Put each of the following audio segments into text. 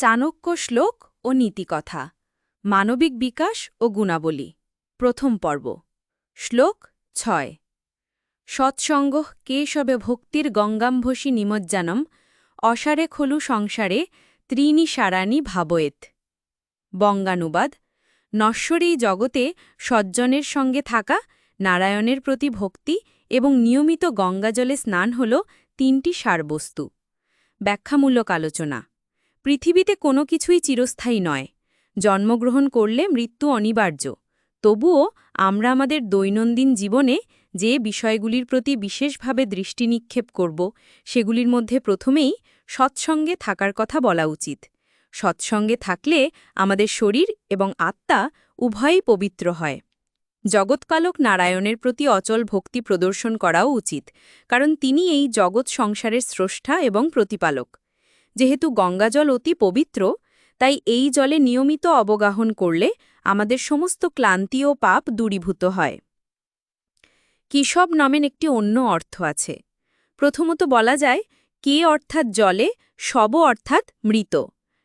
চাণক্য শ্লোক ও নীতিকথা, মানবিক বিকাশ ও গুণাবলী, প্রথম পর্ব। শ্লোক ছয়। সৎসঙ্গ কেশবে ভক্তির গঙ্গাম্ভসী নিমজ্জানম, অসারে খলু সংসারে ত্রিণী সারানি ভাবয়েত বঙ্গানুবাদ, নশ্বর জগতে সজ্জনের সঙ্গে থাকা, নারায়ণের প্রতি ভক্তি এবং নিয়মিত গঙ্গাজলে স্নান হল তিনটি সারবস্তু। ব্যাখ্যামূলক আলোচনা। পৃথিবীতে কোনো কিছুই চিরস্থায়ী নয়। জন্মগ্রহণ করলে মৃত্যু অনিবার্য। তবুও আমরা আমাদের দৈনন্দিন জীবনে যে বিষয়গুলির প্রতি বিশেষভাবে দৃষ্টি নিক্ষেপ করব, সেগুলির মধ্যে প্রথমেই সৎসঙ্গে থাকার কথা বলা উচিত। সৎসঙ্গে থাকলে আমাদের শরীর এবং আত্মা উভয়ই পবিত্র হয়। জগৎকালক নারায়ণের প্রতি অচল ভক্তি প্রদর্শন করাও উচিত, কারণ তিনি এই জগৎ সংসারের স্রষ্টা এবং প্রতিপালক। যেহেতু গঙ্গাজল অতি পবিত্র, তাই এই জলে নিয়মিত অবগাহন করলে আমাদের সমস্ত ক্লান্তি ও পাপ দূরীভূত হয়। কিসব নামের একটি অন্য অর্থ আছে। প্রথমত বলা যায়, কে অর্থাৎ জলে শব অর্থাৎ মৃত।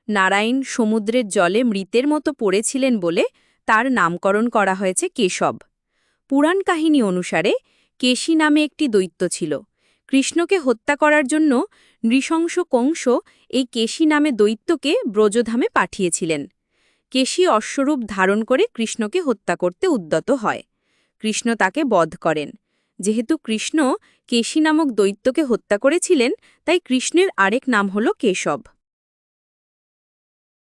নারায়ণ সমুদ্রের জলে মৃতের মতো পড়েছিলেন বলে তার নামকরণ করা হয়েছে কেশব। পুরাণ কাহিনী অনুসারে কেশী নামে একটি দৈত্য ছিল। কৃষ্ণকে হত্যা করার জন্য নৃশংস কংস এই কেশী নামে দৈত্যকে ব্রজধামে পাঠিয়েছিলেন। কেশী অশ্বরূপ ধারণ করে কৃষ্ণকে হত্যা করতে উদ্যত হয়। কৃষ্ণ তাকে বধ করেন। যেহেতু কৃষ্ণ কেশী নামক দৈত্যকে হত্যা করেছিলেন, তাই কৃষ্ণের আরেক নাম হল কেশব।